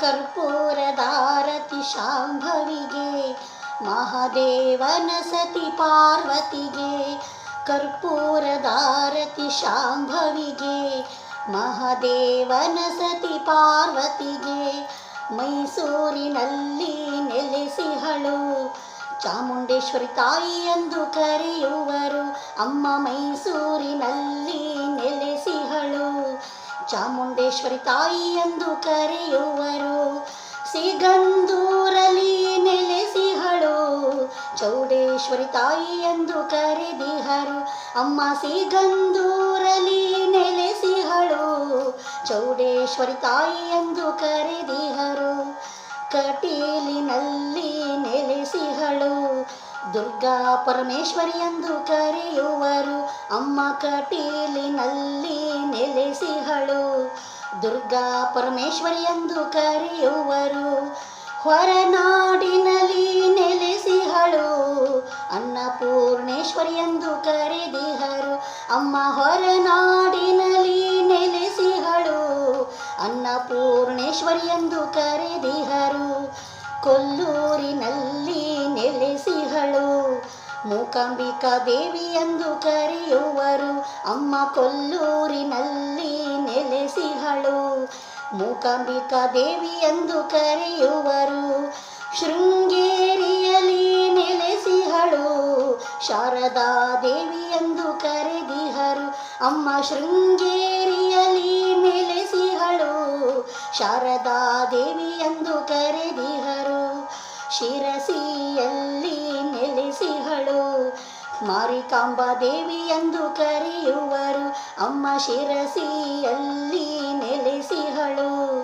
ಕರ್ಪೂರದಾರತಿ ಶಾಂಭವಿಗೆ, ಮಹಾದೇವನ ಸತಿ ಪಾರ್ವತಿಗೆ ಕರ್ಪೂರದಾರತಿ ಶಾಂಭವಿಗೆ, ಮಹಾದೇವನ ಸತಿ ಪಾರ್ವತಿಗೆ, ಮೈಸೂರಿನಲ್ಲಿ ನೆಲೆಸಿಹಳು ಚಾಮುಂಡೇಶ್ವರಿ ತಾಯಿ ಎಂದು ಕರೆಯುವರು, ಅಮ್ಮ ಮೈಸೂರಿನಲ್ಲಿ ನೆಲೆಸಿಹಳು ಚಾಮುಂಡೇಶ್ವರಿ ತಾಯಿ ಎಂದು ಕರೆಯುವರು. ಸಿಗಂದೂರಲಿ ನೆಲೆಸಿಹಳು ಚೌಡೇಶ್ವರಿ ತಾಯಿ ಎಂದು ಕರೆದಿಹರು. ಅಮ್ಮ ಸಿಗಂದೂರಲಿ ನೆಲೆಸಿಹಳು ಚೌಡೇಶ್ವರಿ ತಾಯಿ ಎಂದು ಕರೆದಿಹರು. ಕಟೀಲಿನಲ್ಲಿ ದುರ್ಗಾ ಪರಮೇಶ್ವರಿ ಎಂದು ಕರೆಯುವರು. ಅಮ್ಮ ಕಟೀಲಿನಲ್ಲಿ ನೆಲೆಸಿಹಳು. ದುರ್ಗಾ ಪರಮೇಶ್ವರಿ ಎಂದು ಕರೆಯುವರು. ಹೊರನಾಡಿನಲ್ಲಿ ನೆಲೆಸಿಹಳು. ಅನ್ನಪೂರ್ಣೇಶ್ವರಿ ಎಂದು ಕರೆದಿಹರು. ಅಮ್ಮ ಹೊರನಾಡಿನಲ್ಲಿ ನೆಲೆಸಿಹಳು. ಅನ್ನಪೂರ್ಣೇಶ್ವರಿ ಎಂದು ಕರೆದಿಹರು. ಕೊಲ್ಲೂರಿನಲ್ಲಿ ಮೂಕಾಂಬಿಕಾ ದೇವಿ ಎಂದು ಕರೆಯುವರು. ಅಮ್ಮ ಕೊಲ್ಲೂರಿನಲ್ಲಿ ನೆಲೆಸಿಹಳು. ಮೂಕಾಂಬಿಕಾ ದೇವಿ ಎಂದು ಕರೆಯುವರು. ಶೃಂಗೇರಿಯಲ್ಲಿ ನೆಲೆಸಿಹಳು. ಶಾರದಾ ದೇವಿ ಎಂದು ಕರೆದಿಹರು. ಅಮ್ಮ ಶೃಂಗೇರಿಯಲ್ಲಿ ನೆಲೆಸಿಹಳು. ಶಾರದಾ ದೇವಿ ಎಂದು ಕರೆದಿಹರು. ಶಿರಸಿಯಲ್ಲಿ ನೆಲೆಸಿಹಳು. ಮಾರಿಕಾಂಬಾ ದೇವಿ ಎಂದು ಕರೆಯುವರು. ಅಮ್ಮ ಶಿರಸಿಯಲ್ಲಿ ನೆಲೆಸಿಹಳು.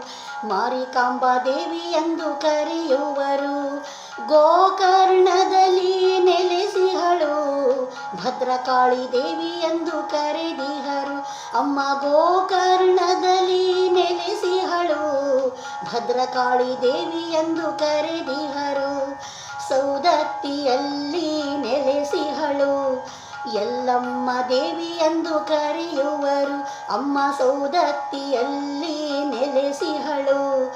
ಮಾರಿಕಾಂಬಾ ದೇವಿ ಎಂದು ಕರೆಯುವರು. ಗೋಕರ್ಣದಲ್ಲಿ ನೆಲೆಸಿಹಳು. ಭದ್ರಕಾಳಿ ದೇವಿ ಎಂದು ಕರೆದಿಹರು. ಅಮ್ಮ ನೆಲೆಸಿಹಳು ಭದ್ರಕಾಳಿ ದೇವಿ ಎಂದು ಕರೆದಿಹರು. ಸೌದತ್ತಿಯಲ್ಲಿ ನೆಲೆಸಿಹಳು. ಎಲ್ಲಮ್ಮ ದೇವಿ ಎಂದು ಕರೆಯುವರು. ಅಮ್ಮ ಸೌದತ್ತಿಯಲ್ಲಿ ನೆಲೆಸಿಹಳು.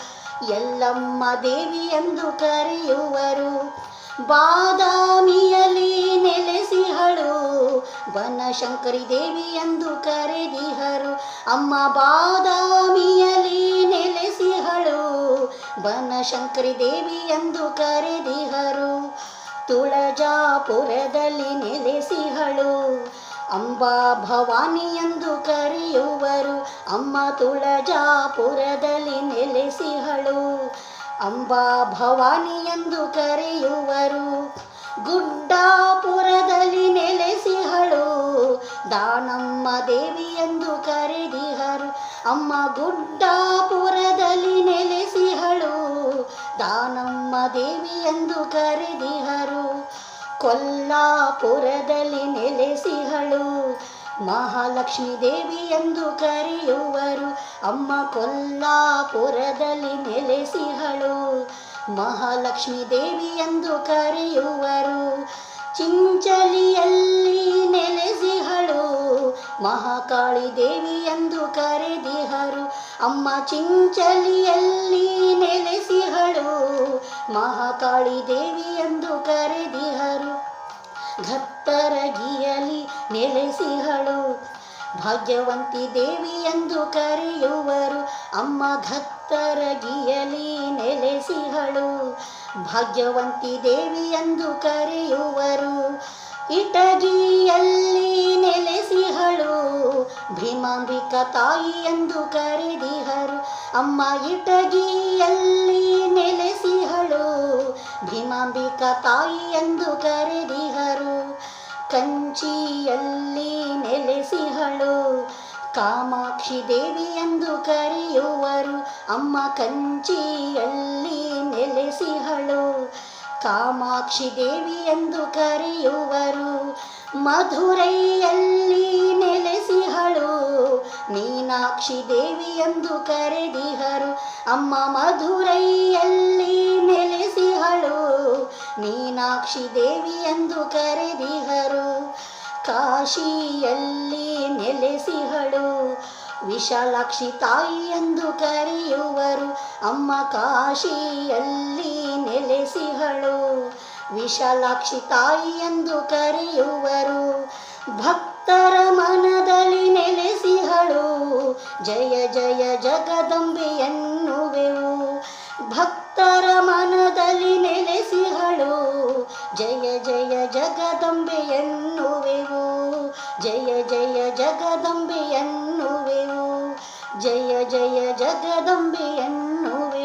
ಎಲ್ಲಮ್ಮ ದೇವಿ ಎಂದು ಕರೆಯುವರು. ಬಾದಾಮಿಯಲ್ಲಿ ನೆಲೆಸಿಹಳು. ಬನಶಂಕರಿ ದೇವಿ ಎಂದು ಕರೆದಿಹರು. ಅಮ್ಮ ಬಾದಾಮಿಯಲ್ಲಿ ಬನಶಂಕರಿ ದೇವಿ ಎಂದು ಕರೆದಿಹರು. ತುಳಜಾಪುರದಲ್ಲಿ ನೆಲೆಸಿಹಳು. ಅಂಬಾ ಭವಾನಿ ಎಂದು ಕರೆಯುವರು. ಅಮ್ಮ ತುಳಜಾಪುರದಲ್ಲಿ ನೆಲೆಸಿಹಳು. ಅಂಬಾ ಭವಾನಿ ಎಂದು ಕರೆಯುವರು. ಗುಡ್ಡಾಪುರದಲ್ಲಿ ನೆಲೆಸಿಹಳು. ದಾನಮ್ಮ ದೇವಿ ಎಂದು ಕರೆದಿಹರು. ಅಮ್ಮ ಗುಡ್ಡಾಪುರದಲ್ಲಿ ಕೊಲ್ಲಾಪುರದಲ್ಲಿ ನೆಲೆಸಿಹಳು. ಮಹಾಲಕ್ಷ್ಮೀ ದೇವಿ ಎಂದು ಕರೆಯುವರು. ಅಮ್ಮ ಕೊಲ್ಲಾಪುರದಲ್ಲಿ ನೆಲೆಸಿಹಳು. ಮಹಾಲಕ್ಷ್ಮಿ ದೇವಿ ಎಂದು ಕರೆಯುವರು. ಚಿಂಚಲಿಯಲ್ಲಿ ನೆಲೆಸಿಹಳು. ಮಹಾಕಾಳಿ ದೇವಿ ಎಂದು ಕರೆದಿಹರು. ಅಮ್ಮ ಚಿಂಚಲಿಯಲ್ಲಿ ನೆಲೆಸಿಹಳು. ಮಹಾಕಾಳಿ ದೇವಿ ಎಂದು ಕರೆದಿಹರು. ಘತ್ತರಗಿಯಲಿ ನೆಲೆಸಿಹಳು. ಭಾಗ್ಯವಂತಿ ದೇವಿ ಎಂದು ಕರೆಯುವರು. ಅಮ್ಮ ಘತ್ತರಗಿಯಲಿ ನೆಲೆಸಿಹಳು. ಭಾಗ್ಯವಂತಿ ದೇವಿ ಎಂದು ಕರೆಯುವರು. ಇಟಗಿಯಲ್ಲಿ ನೆಲೆಸಿಹಳು. ಭೀಮಾಂಬಿಕ ತಾಯಿ ಎಂದು ಕರೆದಿಹರು. ಅಮ್ಮ ಇಟಗಿಯಲ್ಲಿ ನೆಲೆಸಿಹಳು ಭೀಮಾಂಬಿಕ ತಾಯಿ ಎಂದು ಕರೆದಿಹರು ಕಂಚಿಯಲ್ಲಿ ನೆಲೆಸಿಹಳು. ಕಾಮಾಕ್ಷಿ ದೇವಿ ಎಂದು ಕರೆಯುವರು. ಅಮ್ಮ ಕಂಚಿಯಲ್ಲಿ ನೆಲೆಸಿಹಳು. ಕಾಮಾಕ್ಷಿ ದೇವಿ ಎಂದು ಕರೆಯುವರು. ಮಧುರೈಯಲ್ಲಿ ನೆಲೆಸಿಹಳು ಮೀನಾಕ್ಷಿ ದೇವಿ ಎಂದು ಕರೆದಿಹರು. ಅಮ್ಮ ಮಧುರೈಯಲ್ಲಿ ನೆಲೆಸಿಹಳು. ಮೀನಾಕ್ಷಿ ದೇವಿ ಎಂದು ಕರೆದಿಹರು. ಕಾಶಿಯಲ್ಲಿ ನೆಲೆಸಿಹಳು. ವಿಶಾಲಾಕ್ಷಿ ತಾಯಿ ಎಂದು ಕರೆಯುವರು. ಅಮ್ಮ ಕಾಶಿಯಲ್ಲಿ ನೆಲೆಸಿಹಳು. ವಿಶಾಲಾಕ್ಷಿ ತಾಯಿ ಎಂದು ಕರೆಯುವರು. ಭಕ್ತರ ಮನದಲ್ಲಿ ನೆಲೆಸಿಹಳು. ಜಯ ಜಯ ಜಗದಂಬೆಯನ್ನುವೆವು. ಭಕ್ತರ ಮನದಲ್ಲಿ ನೆಲೆಸಿಹಳು. ಜಯ ಜಯ ಜಗದಂಬೆಯನ್ನುವೆವು. ಜಯ ಜಯ ಜಗದಂಬೆಯನ್ನುವೆವು. ಜಯ ಜಯ ಜಗದಂಬೆ ಎನ್ನುವೆವು